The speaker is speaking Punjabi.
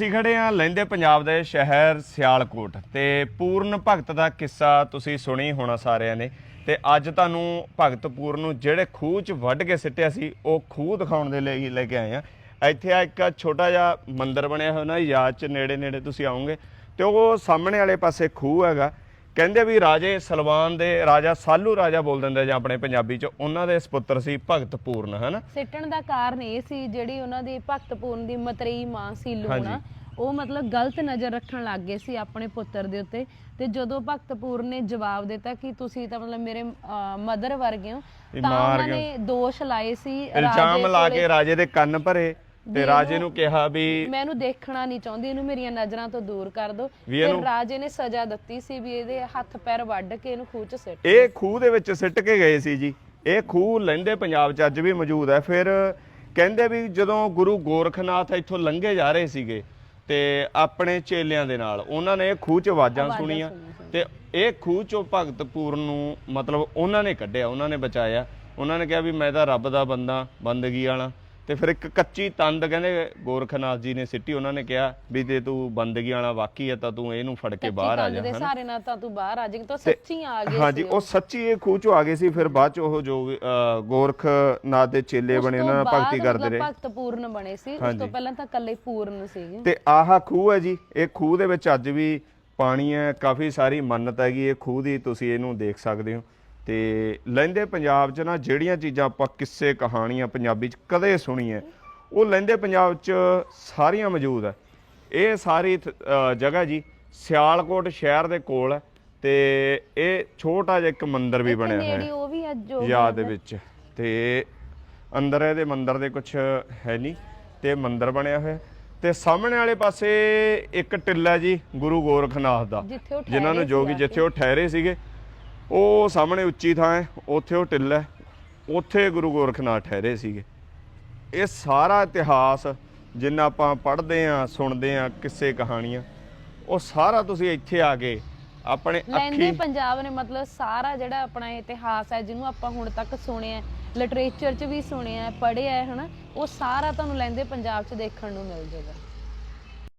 ਅਸੀਂ ਖੜੇ ਹਾਂ ਲੈਂਦੇ ਪੰਜਾਬ ਦੇ ਸ਼ਹਿਰ ਸਿਆਲਕੋਟ ਤੇ ਪੂਰਨ ਭਗਤ ਦਾ ਕਿੱਸਾ ਤੁਸੀਂ ਸੁਣੀ ਹੋਣਾ ਸਾਰਿਆਂ ਨੇ ਤੇ ਅੱਜ ਤੁਹਾਨੂੰ ਭਗਤ ਪੂਰਨ ਨੂੰ ਜਿਹੜੇ ਖੂਹ 'ਚ ਵੱਢ ਕੇ ਸਿੱਟਿਆ ਸੀ, ਉਹ ਖੂਹ ਦਿਖਾਉਣ ਦੇ ਲਈ ਲੈ ਕੇ ਆਏ ਆ ਇੱਥੇ ਆ ਇੱਕ ਛੋਟਾ ਜਿਹਾ ਮੰਦਿਰ ਬਣਿਆ ਹੋਇਆ ਨਾ, ਯਾਦ 'ਚ ਨੇੜੇ ਨੇੜੇ ਤੁਸੀਂ ਆਉਂਗੇ ਤੇ ਉਹ ਸਾਹਮਣੇ ਵਾਲੇ ਪਾਸੇ ਖੂਹ ਹੈਗਾ। ਕਹਿੰਦੇ ਵੀ ਰਾਜੇ ਸਲਵਾਨ ਦੇ ਰਾਜਾ ਸਾਲੂ ਰਾਜਾ ਬੋਲ ਦਿੰਦੇ ਜਾਂ ਆਪਣੇ ਪੰਜਾਬੀ 'ਚ ਉਹਨਾਂ ਦੇ ਸੁਪੁੱਤਰ ਸੀ ਭਗਤ ਪੂਰਨ ਹਨਾ? ਸਿੱਟਣ ਦਾ ਕਾਰਨ ਇਹ ਸੀ ਜਿਹੜੀ ਉਹਨਾਂ ਦੀ ਭਗਤਪੂਰਨ ਦੀ ਮਤਰੇਈ ਮਾਂ ਸੀ ਲੂਣਾ ਉਹ ਮਤਲਬ ਗਲਤ ਨਜ਼ਰ ਰੱਖਣ ਲੱਗ ਗਏ ਸੀ ਆਪਣੇ ਪੁੱਤਰ ਦੇ ਉੱਤੇ। ਤੇ ਜਦੋਂ ਭਗਤਪੂਰਨ ਨੇ ਜਵਾਬ ਦਿੱਤਾ ਕਿ ਤੁਸੀਂ ਤਾਂ ਮਤਲਬ ਮੇਰੇ ਮਦਰ ਵਰਗੇ ਹੋ ਤਾਂ ਉਹਨਾਂ। ਨੇ ਦੋਸ਼ ਲਾਏ ਸੀ ਇਲਜ਼ਾਮ ਲਾ ਕੇ ਰਾਜੇ ਦੇ ਕੰਨ ਭਰੇ। ਤੇ ਰਾਜੇ ਨੂੰ ਕਿਹਾ ਵੀ ਮੈਂ ਇਹਨੂੰ ਦੇਖਣਾ ਨਹੀਂ ਚਾਹੁੰਦੀ ਇਹਨੂੰ ਮੇਰੀਆਂ ਨਜ਼ਰਾਂ ਤੋਂ ਦੂਰ ਕਰ ਦਿਓ। ਵੀ ਫਿਰ ਇਹਨੂੰ- ਰਾਜੇ ਨੇ ਸਜ਼ਾ ਦਿੱਤੀ ਸੀ ਵੀ ਇਹਦੇ ਹੱਥ ਪੈਰ ਵੱਢ ਕੇ ਇਹਨੂੰ ਖੂਹ 'ਚ ਸਿੱਟ ਇਹ ਖੂਹ ਦੇ ਵਿੱਚ ਸਿੱਟ ਕੇ ਗਏ ਸੀ ਜੀ। ਇਹ ਖੂਹ ਲਹਿੰਦੇ ਪੰਜਾਬ 'ਚ ਅੱਜ ਵੀ ਮੌਜੂਦ ਹੈ। ਫਿਰ ਕਹਿੰਦੇ ਵੀ ਜਦੋਂ ਗੁਰੂ ਗੋਰਖਨਾਥ ਇੱਥੋਂ ਲੰਘੇ ਜਾ ਰਹੇ ਸੀਗੇ ਤੇ ਆਪਣੇ ਚੇਲਿਆਂ ਦੇ ਨਾਲ ਉਹਨਾਂ ਨੇ ਇਹ ਖੂਹ 'ਚ ਆਵਾਜ਼ਾਂ ਆਵਾਜ਼ਾਂ ਸੁਣੀਆਂ ਸੁਣੀਆਂ। ਤੇ ਇਹ ਖੂਹ 'ਚੋਂ ਭਗਤ ਪੂਰਨ ਨੂੰ ਮਤਲਬ ਉਹਨਾਂ ਨੇ ਕੱਢਿਆ ਉਹਨਾਂ ਨੇ ਬਚਾਇਆ। ਉਹਨਾਂ ਨੇ ਕਿਹਾ ਵੀ ਮੈਂ ਤਾਂ ਰੱਬ ਦਾ ਬੰਦਾ ਬੰਦਗੀ ਵਾਲਾ। ਤੇ ਫਿਰ ਇੱਕ ਕੱਚੀ ਤੰਦ ਕਹਿੰਦੇ ਗੋਰਖਨਾਥ ਜੀ ਨੇ ਸਿੱਟੀ ਉਹਨਾਂ ਨੇ ਕਿਹਾ ਵੀ ਤੇ ਤੂੰ ਬੰਦਗੀ ਵਾਲਾ ਵਾਕੀ ਹੈ ਤਾਂ ਤੂੰ ਇਹਨੂੰ ਫੜ ਕੇ ਬਾਹਰ ਆ ਜਾ ਹਨਾ? ਸਾਰੇ ਨਾਲ ਤਾਂ ਤੂੰ ਬਾਹਰ ਆ ਜਾਏਂਗੀ ਤਾਂ ਸੱਚੀ ਆ ਗਏ ਹਾਂਜੀ ਉਹ ਸੱਚੀ ਇਹ ਖੂਹ ਚੋਂ ਆ ਗਏ ਸੀ ਫਿਰ ਬਾਅਦ ਚ ਉਹ ਜੋ ਗੋਰਖਨਾਥ ਦੇ ਚੇਲੇ ਬਣੇ ਉਹਨਾਂ ਨਾਲ ਭਗਤੀ ਕਰਦੇ ਰਹੇ। ਭਗਤ ਪੂਰਨ ਬਣੇ ਸੀ ਉਸ। ਤੋਂ ਪਹਿਲਾਂ ਤਾਂ ਇਕੱਲੇ ਪੂਰਨ ਸੀਗੇ। ਤੇ ਆਹ ਖੂਹ ਹੈ ਜੀ ਇਹ ਖੂਹ ਦੇ ਵਿੱਚ ਅੱਜ ਵੀ ਪਾਣੀ ਹੈ ਕਾਫੀ ਸਾਰੀ ਮੰਨਤ ਹੈਗੀ ਇਹ ਖੂਹ ਦੀ ਤੁਸੀਂ ਇਹਨੂੰ ਦੇਖ ਸਕਦੇ ਹੋ। ਤੇ ਲਹਿੰਦੇ ਪੰਜਾਬ 'ਚ ਨਾ ਜਿਹੜੀਆਂ ਚੀਜ਼ਾਂ ਆਪਾਂ ਕਿੱਸੇ ਕਹਾਣੀਆਂ ਪੰਜਾਬੀ 'ਚ ਕਦੇ ਸੁਣੀਆਂ ਉਹ ਲਹਿੰਦੇ ਪੰਜਾਬ 'ਚ ਸਾਰੀਆਂ ਮੌਜੂਦ ਹੈ ਇਹ ਸਾਰੀ ਜਗ੍ਹਾ ਜੀ ਸਿਆਲਕੋਟ ਸ਼ਹਿਰ ਦੇ ਕੋਲ ਹੈ ਤੇ ਇਹ ਛੋਟਾ ਜਿਹਾ ਇੱਕ ਮੰਦਿਰ ਵੀ ਬਣਿਆ ਹੋਇਆ। ਹੈ ਉਹ ਵੀ ਅੱਜ ਜੋ ਯਾਦ ਦੇ ਵਿੱਚ। ਤੇ ਅੰਦਰ ਇਹਦੇ ਮੰਦਿਰ ਦੇ ਕੁਝ ਹੈ ਨਹੀਂ ਤੇ ਮੰਦਿਰ ਬਣਿਆ ਹੋਇਆ। ਤੇ ਸਾਹਮਣੇ ਵਾਲੇ ਪਾਸੇ ਇੱਕ ਟਿੱਲਾ ਜੀ ਗੁਰੂ ਗੋਰਖਨਾਥ ਦਾ ਜਿਨ੍ਹਾਂ ਨੂੰ ਜੋਗੀ ਜਿੱਥੇ ਉਹ ਠਹਿਰੇ ਸੀਗੇ। ਉਹ ਸਾਹਮਣੇ ਉੱਚੀ ਥਾਂ ਹੈ, ਉੱਥੇ ਉਹ ਟਿੱਲਾ ਹੈ, ਉੱਥੇ ਗੁਰੂ ਗੋਰਖਨਾਥ ਠਹਿਰੇ ਸੀਗੇ। ਇਹ ਸਾਰਾ ਇਤਿਹਾਸ ਜਿੰਨਾ ਆਪਾਂ ਪੜ੍ਹਦੇ ਆ ਸੁਣਦੇ ਆ ਕਿਸੇ ਕਹਾਣੀਆਂ, ਉਹ ਸਾਰਾ ਤੁਸੀਂ ਇੱਥੇ ਆ ਕੇ ਆਪਣੇ ਲੈਂਦੇ ਅੱਖੀ ਪੰਜਾਬ ਨੇ, ਮਤਲਬ ਸਾਰਾ ਜਿਹੜਾ ਆਪਣਾ ਇਤਿਹਾਸ ਹੈ, ਜਿਹਨੂੰ ਆਪਾਂ ਹੁਣ ਤੱਕ ਸੁਣਿਆ ਲਿਟਰੇਚਰ 'ਚ ਵੀ ਸੁਣਿਆ ਪੜ੍ਹਿਆ ਹੈ, ਹਨਾ, ਉਹ ਸਾਰਾ ਤੁਹਾਨੂੰ ਲੈਂਦੇ ਪੰਜਾਬ 'ਚ ਦੇਖਣ ਨੂੰ ਮਿਲ ਜਾਏਗਾ।